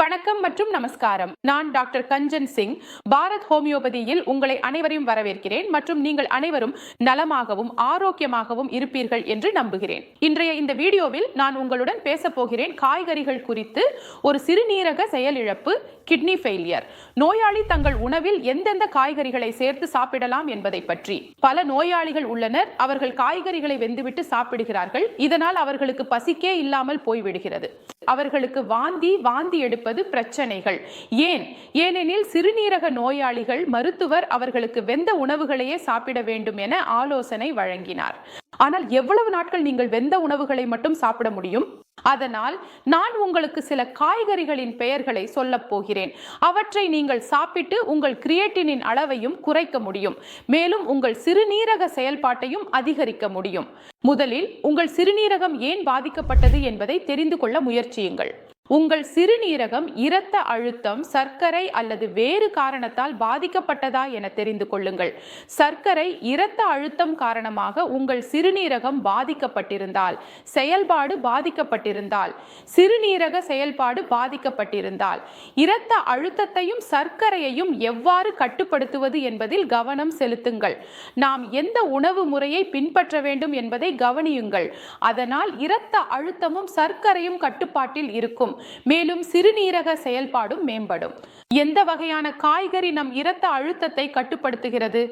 வணக்கம் மற்றும் நமஸ்காரம். நான் டாக்டர் கஞ்சன் சிங். பாரத் ஹோமியோபதியில் உங்களை அனைவரையும் வரவேற்கிறேன் மற்றும் நீங்கள் அனைவரும் நலமாகவும் ஆரோக்கியமாகவும் இருப்பீர்கள் என்று நம்புகிறேன். இன்றைய இந்த வீடியோவில் நான் உங்களுடன் பேசப்போகிறேன் காய்கறிகள் குறித்து ஒரு சிறுநீரக செயலிழப்பு கிட்னி ஃபெயிலியர் நோயாளி தங்கள் உணவில் எந்தெந்த காய்கறிகளை சேர்த்து சாப்பிடலாம் என்பதை பற்றி. பல நோயாளிகள் உள்ளனர். அவர்கள் காய்கறிகளை வெந்துவிட்டு சாப்பிடுகிறார்கள். இதனால் அவர்களுக்கு பசிக்கே இல்லாமல் போய்விடுகிறது. அவர்களுக்கு வாந்தி வாந்தி எடுப்பது பிரச்சனைகள். ஏன்? ஏனெனில் சிறுநீரக நோயாளிகள் மருத்துவர் அவர்களுக்கு வெந்த உணவுகளையே சாப்பிட வேண்டும் என ஆலோசனை வழங்கினார். ஆனால் எவ்வளவு நாட்கள் நீங்கள் வெந்த உணவுகளை மட்டும் சாப்பிட முடியும்? அதனால் நான் உங்களுக்கு சில காய்கறிகளின் பெயர்களை சொல்லப் போகிறேன். அவற்றை நீங்கள் சாப்பிட்டு உங்கள் கிரியேட்டினின் அளவையும் குறைக்க முடியும். மேலும் உங்கள் சிறுநீரக செயல்பாட்டையும் அதிகரிக்க முடியும். முதலில் உங்கள் சிறுநீரகம் ஏன் பாதிக்கப்பட்டது என்பதை தெரிந்து கொள்ள முயற்சியுங்கள். உங்கள் சிறுநீரகம் இரத்த அழுத்தம் சர்க்கரை அல்லது வேறு காரணத்தால் பாதிக்கப்பட்டதா என தெரிந்து கொள்ளுங்கள். சர்க்கரை இரத்த அழுத்தம் காரணமாக உங்கள் சிறுநீரகம் பாதிக்கப்பட்டிருந்தால் செயல்பாடு பாதிக்கப்பட்டிருந்தால் சிறுநீரக செயல்பாடு பாதிக்கப்பட்டிருந்தால் இரத்த அழுத்தத்தையும் சர்க்கரையையும் எவ்வாறு கட்டுப்படுத்துவது என்பதில் கவனம் செலுத்துங்கள். நாம் எந்த உணவு முறையை பின்பற்ற வேண்டும் என்பதை கவனியுங்கள். அதனால் இரத்த அழுத்தமும் சர்க்கரையும் கட்டுப்பாட்டில் இருக்கும். மேலும் சிறுநீரக செயல்பாடும் மேம்படும். எந்த வகையான காய்கறி நம் இரத்த அழுத்தத்தை கட்டுப்படுத்துகிறது?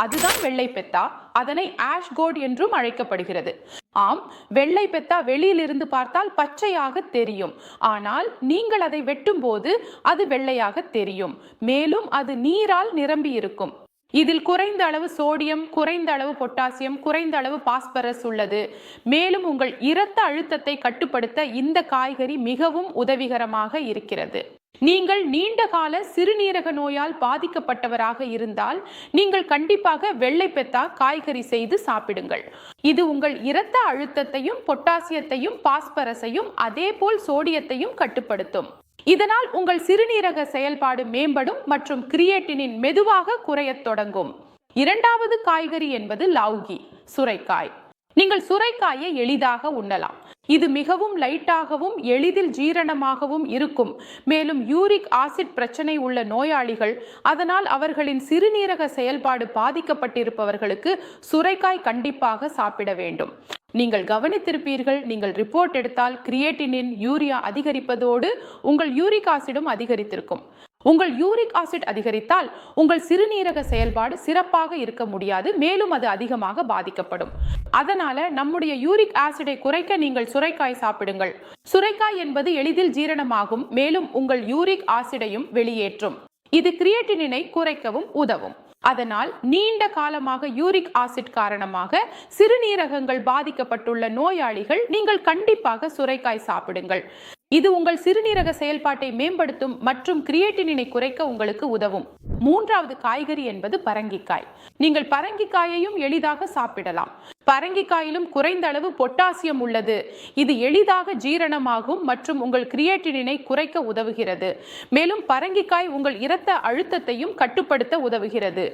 அதுதான் வெள்ளை பெத்தா அதனை ஆஷ் கோட் என்றும் அழைக்கப்படுகிறது. ஆம் வெள்ளை பெத்தா வெளியிலிருந்து பார்த்தால் பச்சையாக தெரியும். ஆனால் நீங்கள் அதை வெட்டும் போது அது வெள்ளையாக தெரியும். மேலும் அது நீரால் நிரம்பி இருக்கும் இதில் குறைந்த அளவு சோடியம் குறைந்த அளவு பொட்டாசியம் குறைந்த அளவு பாஸ்பரஸ் உள்ளது. மேலும் உங்கள் இரத்த அழுத்தத்தை கட்டுப்படுத்த இந்த காய்கறி மிகவும் உதவிகரமாக இருக்கிறது. நீங்கள் நீண்ட கால சிறுநீரக நோயால் பாதிக்கப்பட்டவராக இருந்தால் நீங்கள் கண்டிப்பாக வெள்ளை பெத்தா காய்கறி செய்து சாப்பிடுங்கள். இது உங்கள் இரத்த அழுத்தத்தையும் பொட்டாசியத்தையும் பாஸ்பரஸையும் அதேபோல் சோடியத்தையும் கட்டுப்படுத்தும். இதனால் உங்கள் சிறுநீரக செயல்பாடு மேம்படும் மற்றும் கிரியேட்டினின் மெதுவாக குறையத் தொடங்கும். இரண்டாவது காய்கறி என்பது லவுகி சுரைக்காய். நீங்கள் சுரைக்காயை எளிதாக உண்ணலாம். இது மிகவும் லைட்டாகவும் எளிதில் ஜீரணமாகவும் இருக்கும். மேலும் யூரிக் ஆசிட் பிரச்சனை உள்ள நோயாளிகள் அதனால் அவர்களின் சிறுநீரக செயல்பாடு பாதிக்கப்பட்டிருப்பவர்களுக்கு சுரைக்காய் கண்டிப்பாக சாப்பிட வேண்டும். நீங்கள் கவனித்திருப்பீர்கள் நீங்கள் ரிப்போர்ட் எடுத்தால் கிரியேட்டினின் யூரியா அதிகரிப்பதோடு உங்கள் யூரிக் ஆசிடும் அதிகரித்திருக்கும். உங்கள் யூரிக் ஆசிட் அதிகரித்தால் உங்கள் சிறுநீரக செயல்பாடு சிறப்பாக இருக்க முடியாது மேலும் அது அதிகமாக பாதிக்கப்படும். அதனால நம்முடைய யூரிக் ஆசிடை குறைக்க நீங்கள் சுரைக்காய் சாப்பிடுங்கள். சுரைக்காய் என்பது எளிதில் ஜீரணமாகும் மேலும் உங்கள் யூரிக் ஆசிடையும் வெளியேற்றும். இது கிரியேட்டினினை குறைக்கவும் உதவும். அதனால் நீண்ட காலமாக யூரிக் ஆசிட் காரணமாக சிறுநீரகங்கள் பாதிக்கப்பட்டுள்ள நோயாளிகள் நீங்கள் கண்டிப்பாக சுரைக்காய் சாப்பிடுங்கள். இது உங்கள் சிறுநீரக செயல்பாட்டை மேம்படுத்தும் மற்றும் கிரியேட்டினினை குறைக்க உங்களுக்கு உதவும். மூன்றாவது காய்கறி என்பது பரங்கிக்காய். நீங்கள் பரங்கிக்காயையும் எளிதாக சாப்பிடலாம். பரங்கிக்காயிலும் குறைந்த அளவு பொட்டாசியம் உள்ளது. இது எளிதாக ஜீரணமாகும் மற்றும் உங்கள் கிரியேட்டினினை குறைக்க உதவுகிறது. மேலும் பரங்கிக்காய் உங்கள் இரத்த அழுத்தத்தையும் கட்டுப்படுத்த உதவுகிறது.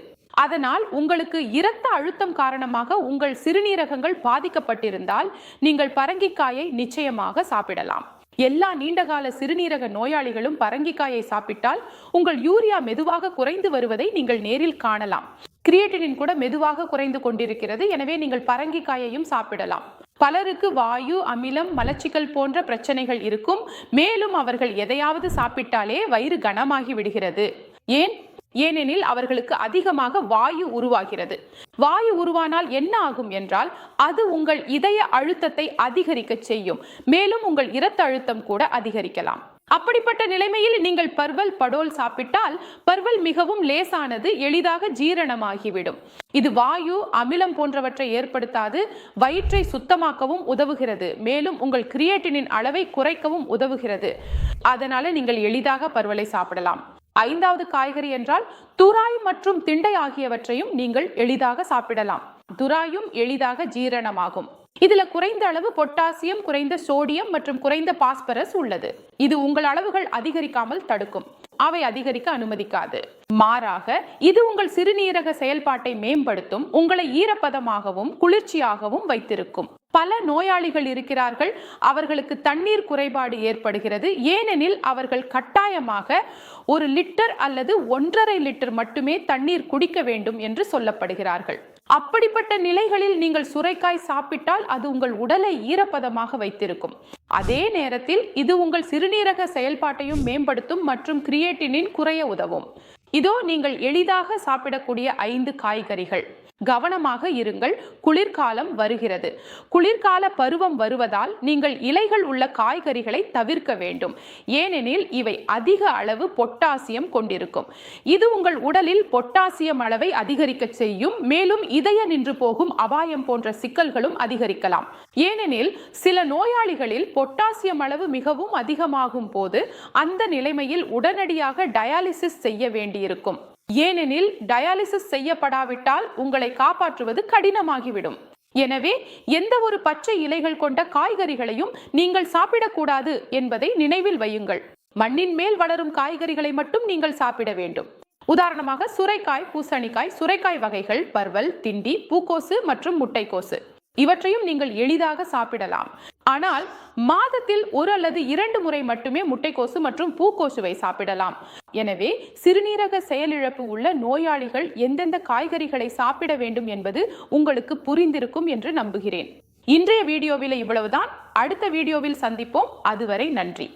அதனால் உங்களுக்கு இரத்த அழுத்தம் காரணமாக உங்கள் சிறுநீரகங்கள் பாதிக்கப்பட்டிருந்தால் நீங்கள் பரங்கிக்காயை நிச்சயமாக சாப்பிடலாம். எல்லா நீண்டகால சிறுநீரக நோயாளிகளும் பரங்கிக்காயை சாப்பிட்டால் உங்கள் யூரியா மெதுவாக குறைந்து வருவதை நீங்கள் நேரில் காணலாம். கிரியேட்டினின் கூட மெதுவாக குறைந்து கொண்டிருக்கிறது. எனவே நீங்கள் பரங்கிக்காயையும் சாப்பிடலாம். பலருக்கு வாயு அமிலம் மலச்சிக்கல் போன்ற பிரச்சனைகள் இருக்கும். மேலும் அவர்கள் எதையாவது சாப்பிட்டாலே வயிறு கனமாகி விடுகிறது. ஏன்? ஏனெனில் அவர்களுக்கு அதிகமாக வாயு உருவாகிறது. வாயு உருவானால் என்ன ஆகும் என்றால் அது உங்கள் இதய அழுத்தத்தை அதிகரிக்க செய்யும். மேலும் உங்கள் இரத்த அழுத்தம் கூட அதிகரிக்கலாம். அப்படிப்பட்ட நிலைமையில் நீங்கள் பர்வல் படோல் சாப்பிட்டால் பர்வல் மிகவும் லேசானது எளிதாக ஜீரணமாகிவிடும். இது வாயு அமிலம் போன்றவற்றை ஏற்படுத்தாது வயிற்றை சுத்தமாக்கவும் உதவுகிறது. மேலும் உங்கள் கிரியேட்டினின் அளவை குறைக்கவும் உதவுகிறது. அதனால நீங்கள் எளிதாக பர்வலை சாப்பிடலாம். ஐந்தாவது காய்கறி என்றால் துராய் மற்றும் திண்டை ஆகியவற்றையும் நீங்கள் எளிதாக சாப்பிடலாம். துராயும் எளிதாக ஜீரணமாகும். இதுல குறைந்த அளவு பொட்டாசியம் குறைந்த சோடியம் மற்றும் குறைந்த பாஸ்பரஸ் உள்ளது. இது உங்கள் அளவுகள் அதிகரிக்காமல் தடுக்கும். அவை அதிகரிக்க அனுமதிக்காது. மாறாக இது உங்கள் சிறுநீரக செயல்பாட்டை மேம்படுத்தும் உங்களை ஈரப்பதமாகவும் குளிர்ச்சியாகவும் வைத்திருக்கும். பல நோயாளிகள் இருக்கிறார்கள். அவர்களுக்கு தண்ணீர் குறைபாடு ஏற்படுகிறது. ஏனெனில் அவர்கள் கட்டாயமாக ஒரு லிட்டர் அல்லது ஒன்றரை லிட்டர் மட்டுமே தண்ணீர் குடிக்க வேண்டும் என்று சொல்லப்படுகிறார்கள். அப்படிப்பட்ட நிலைகளில் நீங்கள் சுரைக்காய் சாப்பிட்டால் அது உங்கள் உடலை ஈரப்பதமாக வைத்திருக்கும். அதே நேரத்தில் இது உங்கள் சிறுநீரக செயல்பாட்டையும் மேம்படுத்தும் மற்றும் கிரியேட்டினின் குறைய உதவும். இதோ நீங்கள் எளிதாக சாப்பிடக்கூடிய ஐந்து காய்கறிகள். கவனமாக இருங்கள். குளிர்காலம் வருகிறது. குளிர்கால பருவம் வருவதால் நீங்கள் இலைகள் உள்ள காய்கறிகளை தவிர்க்க வேண்டும். ஏனெனில் இவை அதிக அளவு பொட்டாசியம் கொண்டிருக்கும். இது உங்கள் உடலில் பொட்டாசியம் அளவை அதிகரிக்க செய்யும். மேலும் இதய நின்று போகும் அபாயம் போன்ற சிக்கல்களும் அதிகரிக்கலாம். ஏனெனில் சில நோயாளிகளில் பொட்டாசியம் அளவு மிகவும் அதிகமாகும் போது அந்த நிலைமையில் உடனடியாக டயாலிசிஸ் செய்ய இருக்கும். ஏனெனில் டயாலிசிஸ் செய்யப்படாவிட்டால் உங்களை காப்பாற்றுவது கடினமாகிவிடும். எனவே எந்த ஒரு பச்சை இலைகள் கொண்ட காய்கறிகளையும் நீங்கள் சாப்பிடக்கூடாது என்பதை நினைவில் வையுங்கள். மண்ணின் மேல் வளரும் காய்கறிகளை மட்டும் நீங்கள் சாப்பிட வேண்டும். உதாரணமாக சுரைக்காய் பூசணிக்காய் சுரைக்காய் வகைகள் பர்வல் திண்டி பூக்கோசு மற்றும் முட்டைக்கோசு. இவற்றையும் நீங்கள் எளிதாக சாப்பிடலாம். ஆனால் மாதத்தில் ஒரு அல்லது இரண்டு முறை மட்டுமே முட்டைக்கோசு மற்றும் பூக்கோசுவை சாப்பிடலாம். எனவே சிறுநீரக செயலிழப்பு உள்ள நோயாளிகள் எந்தெந்த காய்கறிகளை சாப்பிட வேண்டும் என்பது உங்களுக்கு புரிந்திருக்கும் என்று நம்புகிறேன். இன்றைய வீடியோவில் இவ்வளவுதான். அடுத்த வீடியோவில் சந்திப்போம். அதுவரை நன்றி.